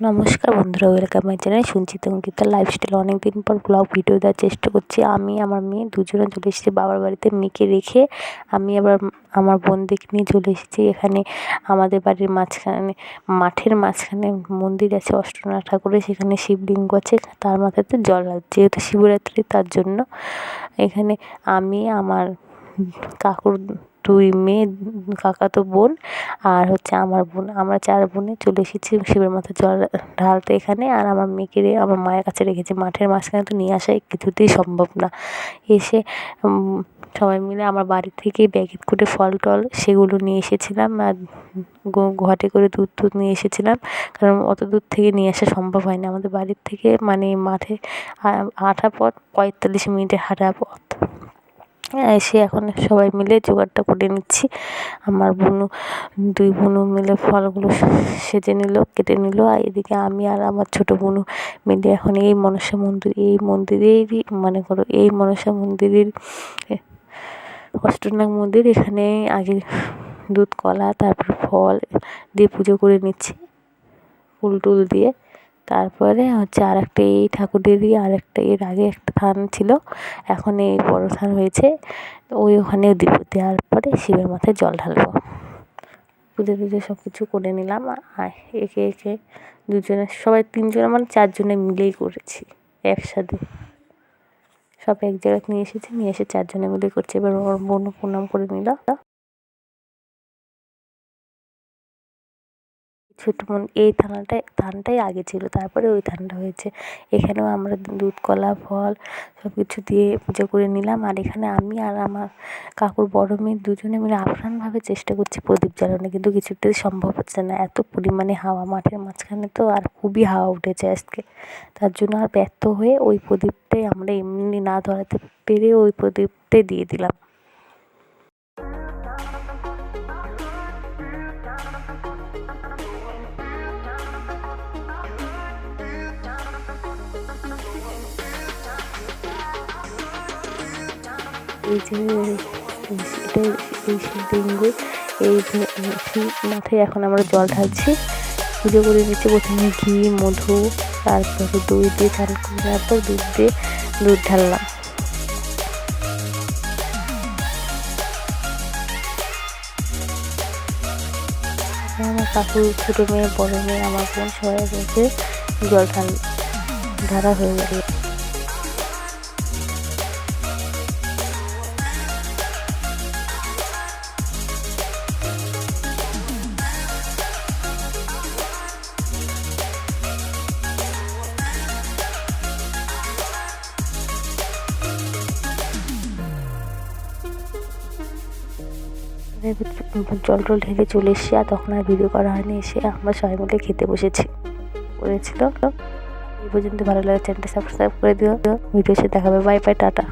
নমস্কার বন্ধুরা welcome my channel শুনছি অঙ্কিতা লাইফস্টাইল অনেক দিন পর ব্লগ ভিডিও দেওয়ার চেষ্টা করছি। আমি, আমার মেয়ে দুজনে চলে এসেছি বাবার বাড়িতে, মেয়েকে রেখে আমি আবার আমার বোনদেরকে নিয়ে চলে এসেছি। এখানে আমাদের বাড়ির মাঝখানে, মাঠের মাঝখানে মন্দির আছে, অষ্টনাথ ঠাকুরের, সেখানে শিবলিঙ্গ আছে, তার মাথাতে জল যেহেতু শিবরাত্রি, তার জন্য এখানে আমি, আমার কাকুর দুই মেয়ে, কাকাতো বোন আর হচ্ছে আমার বোন। আমরা চার বোনে চলে এসেছি শিবের মাথায় জল ঢালতে এখানে। আর আমার মেয়েকে আমার মায়ের কাছে রেখেছি। মাঠের মাঝখানে তো নিয়ে আসা কিছুতেই সম্ভব না। এসে সবাই মিলে আমার বাড়ি থেকে ব্যাগে করে ফল টল সেগুলো নিয়ে এসেছিলাম। আর ঘটে করে দুধ টুধ নিয়ে এসেছিলাম। কারণ অত দূর থেকে নিয়ে আসা সম্ভব হয় না আমাদের বাড়ির থেকে। মানে মাঠে হাঁটা পথ পঁয়তাল্লিশ মিনিটে হাঁটা পথ। এসে এখন সবাই মিলে জোগাড়টা করে নিচ্ছি। আমার বোনু দুই বোনও মিলে ফলগুলো সেজে নিল, কেটে নিল। আর এদিকে আমি আর আমার ছোটো বোনু মিলে এখন এই মনসা মন্দির, এই মন্দিরেরই মনে করো, এই মনসা মন্দিরের অষ্টনাগ মন্দির। এখানে আগে দুধ, কলা, তারপর ফল দিয়ে পুজো করে নিচ্ছি, ফুল টুল দিয়ে। তারপরে হচ্ছে আর একটা এই ঠাকুরেরই আর একটা এর আগে একটা থান ছিল, এখন এই বড় থান হয়েছে ওই ওখানে দিব দেওয়ার পরে শিবের মাথায় জল ঢালবো। পুজো টুজো সব কিছু করে নিলাম, আর একে একে দুজনে, সবাই তিনজনে মানে চারজনে মিলেই করেছি, একসাথে। সব এক জায়গায় নিয়ে এসেছি, নিয়ে এসে চারজনে মিলে করছি, এবার ওর বোনও প্রণাম করে নিল। ছোট বোন এই থানাটাই থানটাই আগে ছিল, তারপরে ওই থানটা হয়েছে। এখানেও আমরা দুধ, কলা, ফল সব কিছু দিয়ে পুজো করে নিলাম। আর এখানে আমি আর আমার কাকুর বড় মেয়ে দুজনে মিলে আপ্রাণভাবে চেষ্টা করছি প্রদীপ জ্বালানো, কিন্তু কিছুতেই সম্ভব হচ্ছে না। এত পরিমাণে হাওয়া, মাঠের মাঝখানে তো আর খুবই হাওয়া উঠেছে আজকে। তার জন্য আর ব্যর্থ হয়ে ওই প্রদীপটাই আমরা এমনি না ধরাতে পেরে ওই প্রদীপটাই দিয়ে দিলাম। এই যে, এই শিবলিঙ্গ এই মাথায় এখন আমরা জল ঢালছি। পুজো করে নিচ্ছি প্রথমে ঘি, মধু, তারপরে দই দিয়ে তারপর দুধ দিয়ে দুধ ঢাললাম। আমার কাকু, ছোটো মেয়ে, বড়ো মেয়ে, আমার বোন সবাই জল ঢাল, ঢালা হয়ে গেল। জল টল ঢেলে চলে এসছি আর তখন আর ভিডিও করা হয়নি। এসে আমরা সবাই মিলে খেতে বসেছি। করেছিল এই পর্যন্ত ভালো লাগে চ্যানেলটা সাবস্ক্রাইব করে দিও। ভিডিও সে দেখাবে বাই বাই টাটা।